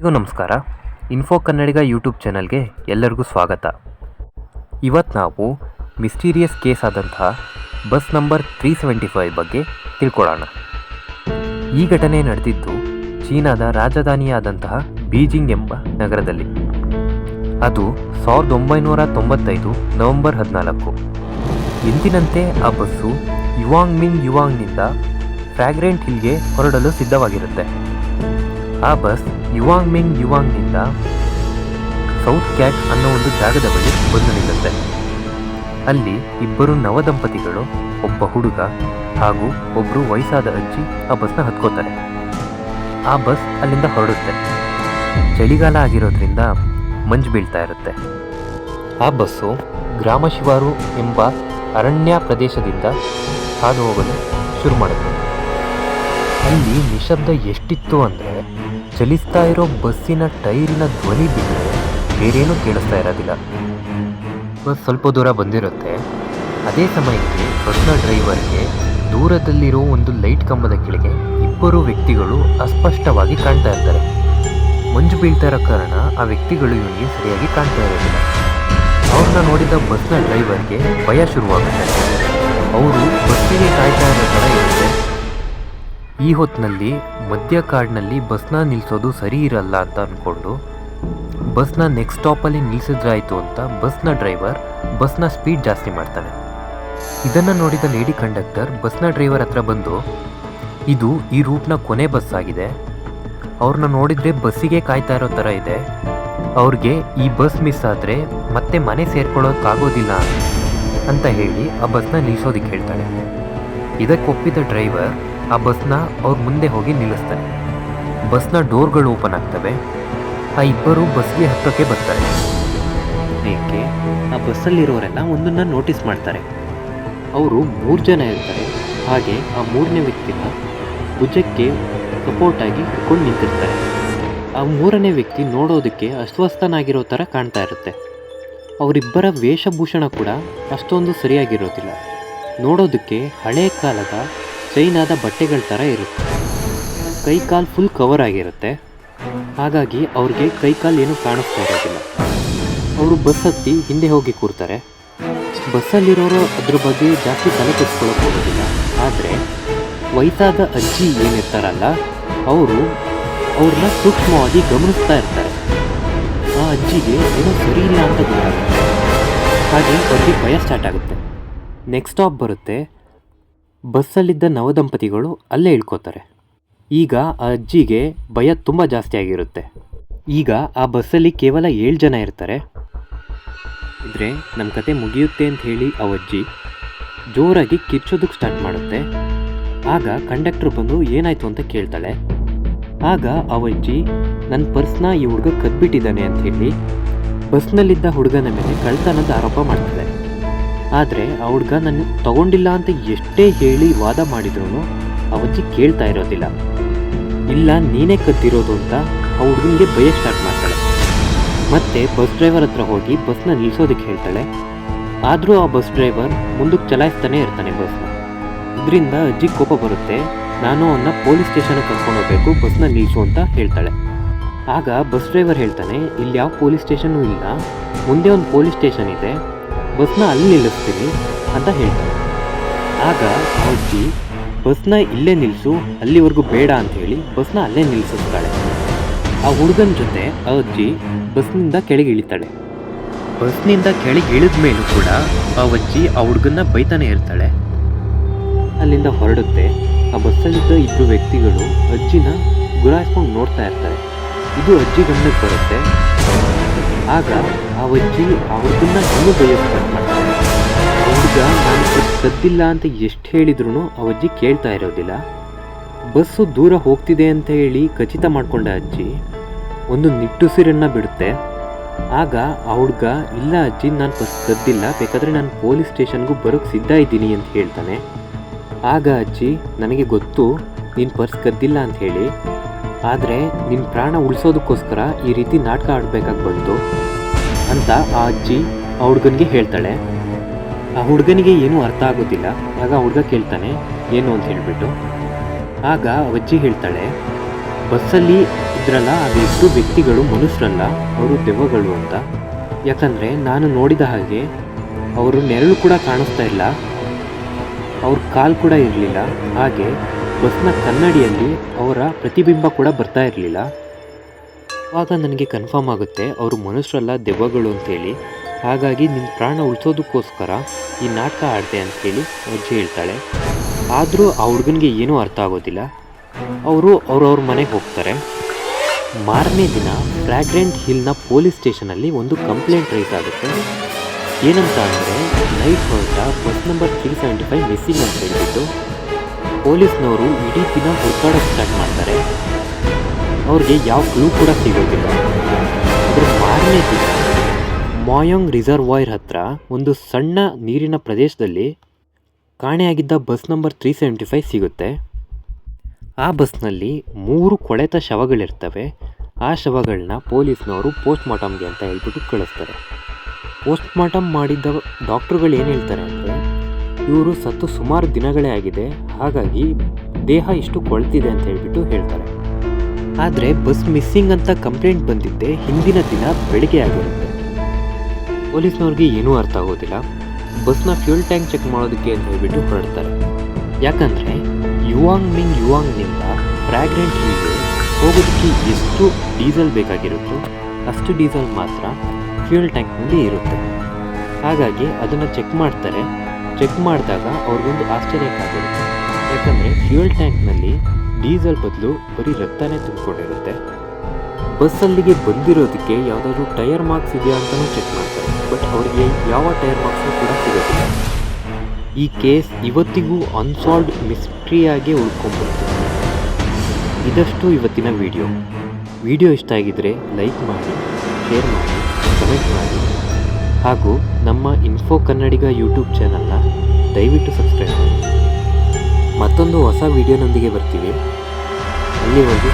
ಎಲ್ರಿಗೂ ನಮಸ್ಕಾರ. ಇನ್ಫೋ ಕನ್ನಡಿಗ ಯೂಟ್ಯೂಬ್ ಚಾನಲ್ಗೆ ಎಲ್ಲರಿಗೂ ಸ್ವಾಗತ. ಇವತ್ತು ನಾವು ಮಿಸ್ಟೀರಿಯಸ್ ಕೇಸ್ ಆದಂತಹ bus number three seventy five ಬಗ್ಗೆ ತಿಳ್ಕೊಳ್ಳೋಣ. ಈ ಘಟನೆ ನಡೆದಿದ್ದು ಚೀನಾದ ರಾಜಧಾನಿಯಾದಂತಹ ಬೀಜಿಂಗ್ ಎಂಬ ನಗರದಲ್ಲಿ. ಅದು ಸಾವಿರದ ಒಂಬೈನೂರ ತೊಂಬತ್ತೈದು ನವೆಂಬರ್ ಹದಿನಾಲ್ಕು. ಎಂದಿನಂತೆ ಆ ಬಸ್ಸು ಯುವಾಂಗ್ ಮಿಂಗ್ ಯುವಾಂಗ್ನಿಂದ ಫ್ರಾಗ್ರೆಂಟ್ ಹಿಲ್ಗೆ ಹೊರಡಲು ಸಿದ್ಧವಾಗಿರುತ್ತೆ. ಆ ಬಸ್ ಯುವಾಂಗ್ ಮಿಂಗ್ ಯುವಾಂಗ್ನಿಂದ ಸೌತ್ ಕ್ಯಾಟ್ ಅನ್ನೋ ಒಂದು ಜಾಗದ ಬಳಿ ಬಂದು ನಿಲ್ಲುತ್ತೆ ಅಲ್ಲಿ ಇಬ್ಬರು ನವದಂಪತಿಗಳು, ಒಬ್ಬ ಹುಡುಗ ಹಾಗೂ ಒಬ್ಬರು ವಯಸ್ಸಾದ ಅಜ್ಜಿ ಆ ಬಸ್ನ ಹತ್ಕೋತಾರೆ. ಆ ಬಸ್ ಅಲ್ಲಿಂದ ಹೊರಡುತ್ತೆ. ಚಳಿಗಾಲ ಆಗಿರೋದ್ರಿಂದ ಮಂಜು ಬೀಳ್ತಾ ಇರುತ್ತೆ. ಆ ಬಸ್ಸು ಗ್ರಾಮ ಶಿವಾರು ಎಂಬ ಅರಣ್ಯ ಪ್ರದೇಶದಿಂದ ಹಾದು ಹೋಗಲು ಶುರು ಮಾಡುತ್ತೆ. ಅಲ್ಲಿ ನಿಶಬ್ದ ಎಷ್ಟಿತ್ತು ಅಂದರೆ ಚಲಿಸ್ತಾ ಇರೋ ಬಸ್ಸಿನ ಟೈರಿನ ಧ್ವನಿ ಬಿದ್ದರೆ ಬೇರೇನೂ ಕೇಳಿಸ್ತಾ ಇರೋದಿಲ್ಲ. ಬಸ್ ಸ್ವಲ್ಪ ದೂರ ಬಂದಿರುತ್ತೆ. ಅದೇ ಸಮಯಕ್ಕೆ ಬಸ್ನ ಡ್ರೈವರ್ಗೆ ದೂರದಲ್ಲಿರೋ ಒಂದು ಲೈಟ್ ಕಂಬದ ಕೆಳಗೆ ಇಬ್ಬರು ವ್ಯಕ್ತಿಗಳು ಅಸ್ಪಷ್ಟವಾಗಿ ಕಾಣ್ತಾ ಇರ್ತಾರೆ. ಮಂಜು ಬೀಳ್ತಾ ಇರೋ ಕಾರಣ ಆ ವ್ಯಕ್ತಿಗಳು ಇವನಿಗೆ ಸರಿಯಾಗಿ ಕಾಣ್ತಾ ಇರೋದಿಲ್ಲ. ಅವ್ರನ್ನ ನೋಡಿದ ಬಸ್ನ ಡ್ರೈವರ್ಗೆ ಭಯ ಶುರುವಾಗುತ್ತೆ. ಅವರು ಬಸ್ಸಿಗೆ ಕಾಯ್ತಾ ಇರೋ ಥರ ಈ ಹೊತ್ತಿನಲ್ಲಿ ಮಧ್ಯ ಕಾಡಿನಲ್ಲಿ ಬಸ್ನ ನಿಲ್ಲಿಸೋದು ಸರಿ ಇರಲ್ಲ ಅಂತ ಅಂದ್ಕೊಂಡು ಬಸ್ನ ನೆಕ್ಸ್ಟ್ ಸ್ಟಾಪಲ್ಲಿ ನಿಲ್ಲಿಸಿದ್ರಾಯಿತು ಅಂತ ಬಸ್ನ ಡ್ರೈವರ್ ಬಸ್ನ ಸ್ಪೀಡ್ ಜಾಸ್ತಿ ಮಾಡ್ತಾನೆ. ಇದನ್ನು ನೋಡಿದ ಲೇಡಿ ಕಂಡಕ್ಟರ್ ಬಸ್ನ ಡ್ರೈವರ್ ಹತ್ರ ಬಂದು, ಇದು ಈ ರೂಟ್ನ ಕೊನೆ ಬಸ್ ಆಗಿದೆ. ಅವ್ರನ್ನ ನೋಡಿದರೆ ಬಸ್ಸಿಗೆ ಕಾಯ್ತಾ ಇರೋ ಥರ ಇದೆ. ಅವ್ರಿಗೆ ಈ ಬಸ್ ಮಿಸ್ ಆದರೆ ಮತ್ತೆ ಮನೆ ಸೇರ್ಕೊಳ್ಳೋಕ್ಕಾಗೋದಿಲ್ಲ ಅಂತ ಹೇಳಿ ಆ ಬಸ್ನ ನಿಲ್ಲಿಸೋದಕ್ಕೆ ಹೇಳ್ತಾಳೆ. ಇದಕ್ಕೆ ಒಪ್ಪಿದ ಡ್ರೈವರ್ ಆ ಬಸ್ನ ಅವ್ರ ಮುಂದೆ ಹೋಗಿ ನಿಲ್ಲಿಸ್ತಾರೆ. ಬಸ್ನ ಡೋರ್ಗಳು ಓಪನ್ ಆಗ್ತವೆ. ಆ ಇಬ್ಬರು ಬಸ್ಗೆ ಹತ್ತೋಕ್ಕೆ ಬರ್ತಾರೆ. ಏಕೆ? ಆ ಬಸ್ಸಲ್ಲಿರೋರೆಲ್ಲ ಒಂದನ್ನು ನೋಟಿಸ್ ಮಾಡ್ತಾರೆ. ಅವರು ಮೂರು ಜನ ಇರ್ತಾರೆ. ಹಾಗೆ ಆ ಮೂರನೇ ವ್ಯಕ್ತಿನ ಭುಜಕ್ಕೆ ಸಪೋರ್ಟಾಗಿ ಹಿಡ್ಕೊಂಡು ನಿಂತಿರ್ತಾರೆ. ಆ ಮೂರನೇ ವ್ಯಕ್ತಿ ನೋಡೋದಕ್ಕೆ ಅಸ್ವಸ್ಥನಾಗಿರೋ ಥರ ಕಾಣ್ತಾ ಇರುತ್ತೆ. ಅವರಿಬ್ಬರ ವೇಷಭೂಷಣ ಕೂಡ ಅಷ್ಟೊಂದು ಸರಿಯಾಗಿರೋದಿಲ್ಲ. ನೋಡೋದಕ್ಕೆ ಹಳೆ ಕಾಲದ ಚೈನಾದ ಬಟ್ಟೆಗಳ ಥರ ಇರುತ್ತೆ. ಕೈ ಕಾಲು ಫುಲ್ ಕವರ್ ಆಗಿರುತ್ತೆ. ಹಾಗಾಗಿ ಅವ್ರಿಗೆ ಕೈ ಕಾಲು ಏನೂ ಕಾಣಿಸ್ತಾ ಇರೋದಿಲ್ಲ. ಅವರು ಬಸ್ ಹತ್ತಿ ಹಿಂದೆ ಹೋಗಿ ಕೂರ್ತಾರೆ. ಬಸ್ಸಲ್ಲಿರೋರು ಅದ್ರ ಬಗ್ಗೆ ಜಾಸ್ತಿ ತಲೆ ಕೆಡಿಸ್ಕೊಳ್ಳೋಕೆ ಆದರೆ ವಯಸ್ಸಾದ ಅಜ್ಜಿ ಏನಿರ್ತಾರಲ್ಲ ಅವರು ಅವ್ರನ್ನ ಸೂಕ್ಷ್ಮವಾಗಿ ಗಮನಿಸ್ತಾ ಇರ್ತಾರೆ. ಆ ಅಜ್ಜಿಗೆ ಏನೋ ಸರಿ ಇಲ್ಲ ಅಂತ ಗೊತ್ತಾಗುತ್ತೆ. ಹಾಗೆ ಅವ್ರಿಗೆ ಭಯ ಸ್ಟಾರ್ಟ್ ಆಗುತ್ತೆ. ನೆಕ್ಸ್ಟ್ ಸ್ಟಾಪ್ ಬರುತ್ತೆ. ಬಸ್ಸಲ್ಲಿದ್ದ ನವದಂಪತಿಗಳು ಅಲ್ಲೇ ಇಳ್ಕೋತಾರೆ. ಈಗ ಆ ಅಜ್ಜಿಗೆ ಭಯ ತುಂಬ ಜಾಸ್ತಿ ಆಗಿರುತ್ತೆ. ಈಗ ಆ ಬಸ್ಸಲ್ಲಿ ಕೇವಲ ಏಳು ಜನ ಇರ್ತಾರೆ. ಇದ್ರೆ ನಮ್ಮ ಕತೆ ಮುಗಿಯುತ್ತೆ ಅಂತ ಹೇಳಿ ಆ ಅಜ್ಜಿ ಜೋರಾಗಿ ಕಿರ್ಚೋದಕ್ಕೆ ಸ್ಟಾರ್ಟ್ ಮಾಡುತ್ತೆ. ಆಗ ಕಂಡಕ್ಟರ್ ಬಂದು ಏನಾಯ್ತು ಅಂತ ಕೇಳ್ತಾಳೆ. ಆಗ ಆ ಅಜ್ಜಿ ನನ್ನ ಪರ್ಸ್ನ ಈ ಹುಡುಗ ಕದ್ಬಿಟ್ಟಿದ್ದಾನೆ ಅಂತ ಹೇಳಿ ಬಸ್ನಲ್ಲಿದ್ದ ಹುಡುಗನ ಮೇಲೆ ಕಳ್ತನದ ಆರೋಪ ಮಾಡ್ತಾಳೆ. ಆದರೆ ಆ ಹುಡುಗ ನಾನು ತಗೊಂಡಿಲ್ಲ ಅಂತ ಎಷ್ಟೇ ಹೇಳಿ ವಾದ ಮಾಡಿದ್ರು ಅವಜ್ಜಿ ಕೇಳ್ತಾ ಇರೋದಿಲ್ಲ. ಇಲ್ಲ, ನೀನೇ ಕದ್ದಿರೋದು ಅಂತ ಆ ಹುಡುಗನಿಗೆ ಭಯ ಸ್ಟಾರ್ಟ್ ಮಾಡ್ತಾಳೆ. ಮತ್ತೆ ಬಸ್ ಡ್ರೈವರ್ ಹತ್ರ ಹೋಗಿ ಬಸ್ನ ನಿಲ್ಸೋದಕ್ಕೆ ಹೇಳ್ತಾಳೆ. ಆದರೂ ಆ ಬಸ್ ಡ್ರೈವರ್ ಮುಂದಕ್ಕೆ ಚಲಾಯಿಸ್ತಾನೆ ಇರ್ತಾನೆ ಬಸ್ನ ಇದರಿಂದ ಅಜ್ಜಿ ಕೋಪ ಬರುತ್ತೆ. ನಾನು ಅವನ್ನ ಪೊಲೀಸ್ ಸ್ಟೇಷನ್ಗೆ ಕರ್ಕೊಂಡು ಹೋಗಬೇಕು ಬಸ್ನ ನಿಲ್ಲಿಸು ಅಂತ ಹೇಳ್ತಾಳೆ. ಆಗ ಬಸ್ ಡ್ರೈವರ್ ಹೇಳ್ತಾನೆ, ಇಲ್ಲಿ ಯಾವ ಪೊಲೀಸ್ ಸ್ಟೇಷನ್ನು ಇಲ್ಲ. ಮುಂದೆ ಒಂದು ಪೊಲೀಸ್ ಸ್ಟೇಷನ್ ಇದೆ. ಬಸ್ನ ಅಲ್ಲಿ ನಿಲ್ಲಿಸ್ತೀನಿ ಅಂತ ಹೇಳ್ತಾರೆ. ಆಗ ಆ ಅಜ್ಜಿ ಬಸ್ನ ಇಲ್ಲೇ ನಿಲ್ಲಿಸು ಅಲ್ಲಿವರೆಗೂ ಬೇಡ ಅಂತ ಹೇಳಿ ಬಸ್ನ ಅಲ್ಲೇ ನಿಲ್ಲಿಸುತ್ತಾಳೆ. ಆ ಹುಡುಗನ ಜೊತೆ ಆ ಅಜ್ಜಿ ಬಸ್ನಿಂದ ಕೆಳಗೆ ಇಳಿತಾಳೆ. ಬಸ್ನಿಂದ ಕೆಳಗೆ ಇಳಿದ ಮೇಲೂ ಕೂಡ ಆ ಅಜ್ಜಿ ಆ ಹುಡುಗನ್ನ ಬೈತಾನೆ ಇರ್ತಾಳೆ. ಅಲ್ಲಿಂದ ಹೊರಡುತ್ತೆ. ಆ ಬಸ್ಸಲ್ಲಿದ್ದ ಇಬ್ಬರು ವ್ಯಕ್ತಿಗಳು ಅಜ್ಜಿನ ಗುರಾಯಿಸ್ಕೊಂಡು ನೋಡ್ತಾ ಇರ್ತಾರೆ. ಇದು ಅಜ್ಜಿ ಗಮನಕ್ಕೆ ಬರುತ್ತೆ. ಆಗ ಆ ಅಜ್ಜಿ ಹುಡುಗನ್ನ ಇನ್ನೂ ಬೈಯೋಕೆ ಹುಡುಗ ನಾನು ಸದ್ದಿಲ್ಲ ಅಂತ ಎಷ್ಟು ಹೇಳಿದ್ರು ಆ ಅಜ್ಜಿ ಕೇಳ್ತಾ ಇರೋದಿಲ್ಲ. ಬಸ್ಸು ದೂರ ಹೋಗ್ತಿದೆ ಅಂತ ಹೇಳಿ ಖಚಿತ ಮಾಡಿಕೊಂಡ ಅಜ್ಜಿ, ಒಂದು ನಿಟ್ಟುಸಿರನ್ನು ಬಿಡುತ್ತೆ. ಆಗ ಆ ಹುಡುಗ, ಇಲ್ಲ ಅಜ್ಜಿ, ನಾನು ಬಸ್ ಕದ್ದಿಲ್ಲ ಬೇಕಾದರೆ ನಾನು ಪೊಲೀಸ್ ಸ್ಟೇಷನ್ಗೂ ಬರೋಕ್ಕೆ ಸಿದ್ಧ ಇದ್ದೀನಿ ಅಂತ ಹೇಳ್ತಾನೆ. ಆಗ ಅಜ್ಜಿ, ನನಗೆ ಗೊತ್ತು, ನೀನು ಪರ್ಸ್ ಕದ್ದಿಲ್ಲ ಅಂತ ಹೇಳಿ ಆದರೆ ನಿನ್ನ ಪ್ರಾಣ ಉಳಿಸೋದಕ್ಕೋಸ್ಕರ ಈ ರೀತಿ ನಾಟಕ ಆಡಬೇಕಾಗಿ ಬಂತು ಅಂತ ಆ ಅಜ್ಜಿ ಆ ಹುಡುಗನಿಗೆ ಹೇಳ್ತಾಳೆ. ಆ ಹುಡುಗನಿಗೆ ಏನೂ ಅರ್ಥ ಆಗೋದಿಲ್ಲ. ಆಗ ಹುಡುಗ ಕೇಳ್ತಾನೆ, ಏನು ಅಂತ ಹೇಳಿಬಿಟ್ಟು? ಆಗ ಅಜ್ಜಿ ಹೇಳ್ತಾಳೆ, ಬಸ್ಸಲ್ಲಿ ಇದ್ರಲ್ಲ ಅದೆಷ್ಟು ವ್ಯಕ್ತಿಗಳು ಮನುಷ್ಯರಲ್ಲ ಅವರು ದೆವ್ವಗಳು ಅಂತ. ಯಾಕಂದರೆ ನಾನು ನೋಡಿದ ಹಾಗೆ ಅವರು ನೆರಳು ಕೂಡ ಕಾಣಿಸ್ತಾ ಇಲ್ಲ. ಅವ್ರ ಕಾಲು ಕೂಡ ಇರಲಿಲ್ಲ. ಹಾಗೆ ಬಸ್ನ ಕನ್ನಡಿಯಲ್ಲಿ ಅವರ ಪ್ರತಿಬಿಂಬ ಕೂಡ ಬರ್ತಾ ಇರಲಿಲ್ಲ. ಆವಾಗ ನನಗೆ ಕನ್ಫರ್ಮ್ ಆಗುತ್ತೆ, ಅವರು ಮನುಷ್ಯರಲ್ಲ ದೆವ್ವಗಳು ಅಂತೇಳಿ. ಹಾಗಾಗಿ ನಿಮ್ಮ ಪ್ರಾಣ ಉಳಿಸೋದಕ್ಕೋಸ್ಕರ ಈ ನಾಟಕ ಆಡಿದೆ ಅಂತೇಳಿ ಅಜ್ಜಿ ಹೇಳ್ತಾಳೆ. ಆದರೂ ಆ ಹುಡುಗನಿಗೆ ಏನೂ ಅರ್ಥ ಆಗೋದಿಲ್ಲ. ಅವರು ಅವ್ರವ್ರ ಮನೆಗೆ ಹೋಗ್ತಾರೆ. ಮಾರನೇ ದಿನ ಫ್ರಾಗ್ರೆಂಟ್ ಹಿಲ್ನ ಪೊಲೀಸ್ ಸ್ಟೇಷನಲ್ಲಿ ಒಂದು ಕಂಪ್ಲೇಂಟ್ ರೈಸ್ ಆಗುತ್ತೆ. ಏನಂತ ಅಂದರೆ, ನೈಟ್ ಹೊರಟ bus number three seventy five missing ಅಂತ ಹೇಳ್ಬಿಟ್ಟು ಪೊಲೀಸ್ನವರು ಇಡೀ ದಿನ ಹುಡುಕಾಡೋಕೆ ಸ್ಟಾರ್ಟ್ ಮಾಡ್ತಾರೆ. ಅವ್ರಿಗೆ ಯಾವ ಕ್ಲೂ ಕೂಡ ಸಿಗೋದಿಲ್ಲ. ಅದ್ರ ಮಾರನೇ ದಿನ ಮಾಯೋಂಗ್ ರಿಸರ್ವಾಯರ್ ಹತ್ರ ಒಂದು ಸಣ್ಣ ನೀರಿನ ಪ್ರದೇಶದಲ್ಲಿ ಕಾಣೆಯಾಗಿದ್ದ bus number three seventy five ಸಿಗುತ್ತೆ. ಆ ಬಸ್ನಲ್ಲಿ ಮೂರು ಕೊಳೆತ ಶವಗಳಿರ್ತವೆ. ಆ ಶವಗಳನ್ನ ಪೊಲೀಸ್ನವರು ಪೋಸ್ಟ್ ಮಾರ್ಟಮ್ಗೆ ಅಂತ ಹೇಳ್ಬಿಟ್ಟು ಕಳಿಸ್ತಾರೆ. ಪೋಸ್ಟ್ ಮಾರ್ಟಮ್ ಮಾಡಿದ್ದ ಡಾಕ್ಟ್ರುಗಳು ಏನು ಹೇಳ್ತಾರೆ ಇವರು ಸತ್ತು ಸುಮಾರು ದಿನಗಳೇ ಆಗಿದೆ. ಹಾಗಾಗಿ ದೇಹ ಇಷ್ಟು ಕೊಳ್ತಿದೆ ಅಂತ ಹೇಳ್ಬಿಟ್ಟು ಹೇಳ್ತಾರೆ. ಆದರೆ ಬಸ್ ಮಿಸ್ಸಿಂಗ್ ಅಂತ ಕಂಪ್ಲೇಂಟ್ ಬಂದಿದ್ದೆ ಹಿಂದಿನ ದಿನ ಬೆಳಿಗ್ಗೆ ಆಗಿರುತ್ತೆ. ಪೊಲೀಸ್ನವ್ರಿಗೆ ಏನೂ ಅರ್ಥ ಆಗೋದಿಲ್ಲ. ಬಸ್ನ ಫ್ಯೂಲ್ ಟ್ಯಾಂಕ್ ಚೆಕ್ ಮಾಡೋದಕ್ಕೆ ಅಂತ ಹೇಳ್ಬಿಟ್ಟು ಹೊರಡ್ತಾರೆ. ಯಾಕಂದರೆ ಯುವಾಂಗ್ ಮಿಂಗ್ ಯುವಾಂಗ್ನಿಂದ ಫ್ರಾಗ್ರೆಂಟ್ ಹೀಗೆ ಹೋಗೋದಕ್ಕೆ ಎಷ್ಟು ಡೀಸೆಲ್ ಬೇಕಾಗಿರುತ್ತೋ ಅಷ್ಟು ಡೀಸೆಲ್ ಮಾತ್ರ ಫ್ಯೂಲ್ ಟ್ಯಾಂಕ್ನಲ್ಲಿ ಇರುತ್ತೆ. ಹಾಗಾಗಿ ಅದನ್ನು ಚೆಕ್ ಮಾಡ್ತಾರೆ. ಚೆಕ್ ಮಾಡಿದಾಗ ಅವ್ರಿಗೊಂದು ಆಶ್ಚರ್ಯಕ್ಕಾಗಿರುತ್ತೆ ಯಾಕಂದರೆ ಫ್ಯೂಯಲ್ ಟ್ಯಾಂಕ್ನಲ್ಲಿ ಡೀಸೆಲ್ ಬದಲು ಬರೀ ರಕ್ತನೇ ತುಂಬಿಕೊಂಡಿರುತ್ತೆ. ಬಸ್ಸಲ್ಲಿಗೆ ಬಂದಿರೋದಕ್ಕೆ ಯಾವುದಾದ್ರೂ ಟೈರ್ ಮಾರ್ಕ್ಸ್ ಇದೆಯಾ ಅಂತಲೂ ಚೆಕ್ ಮಾಡ್ತಾರೆ. ಬಟ್ ಅವರಿಗೆ ಯಾವ ಟೈರ್ ಮಾರ್ಕ್ಸು ಕೂಡ ಸಿಗೋದಿಲ್ಲ. ಈ ಕೇಸ್ ಇವತ್ತಿಗೂ ಅನ್ಸಾಲ್ವ್ಡ್ ಮಿಸ್ಟ್ರಿಯಾಗಿ ಉಳ್ಕೊಂಡ್ಬಿಡುತ್ತೆ. ಇದಷ್ಟು ಇವತ್ತಿನ ವಿಡಿಯೋ ವಿಡಿಯೋ ಇಷ್ಟ ಆಗಿದ್ದರೆ ಲೈಕ್ ಮಾಡಿ ಶೇರ್ ಮಾಡಿ ಕಮೆಂಟ್ ಮಾಡಿ. ಹಾಗೂ ನಮ್ಮ ಇನ್ಫೋ ಕನ್ನಡಿಗ ಯೂಟ್ಯೂಬ್ ಚಾನಲ್ನ ದಯವಿಟ್ಟು ಸಬ್ಸ್ಕ್ರೈಬ್ ಮಾಡಿ. ಮತ್ತೊಂದು ಹೊಸ ವಿಡಿಯೋನೊಂದಿಗೆ ಬರ್ತೀವಿ. ಅಲ್ಲಿವರೆಗೂ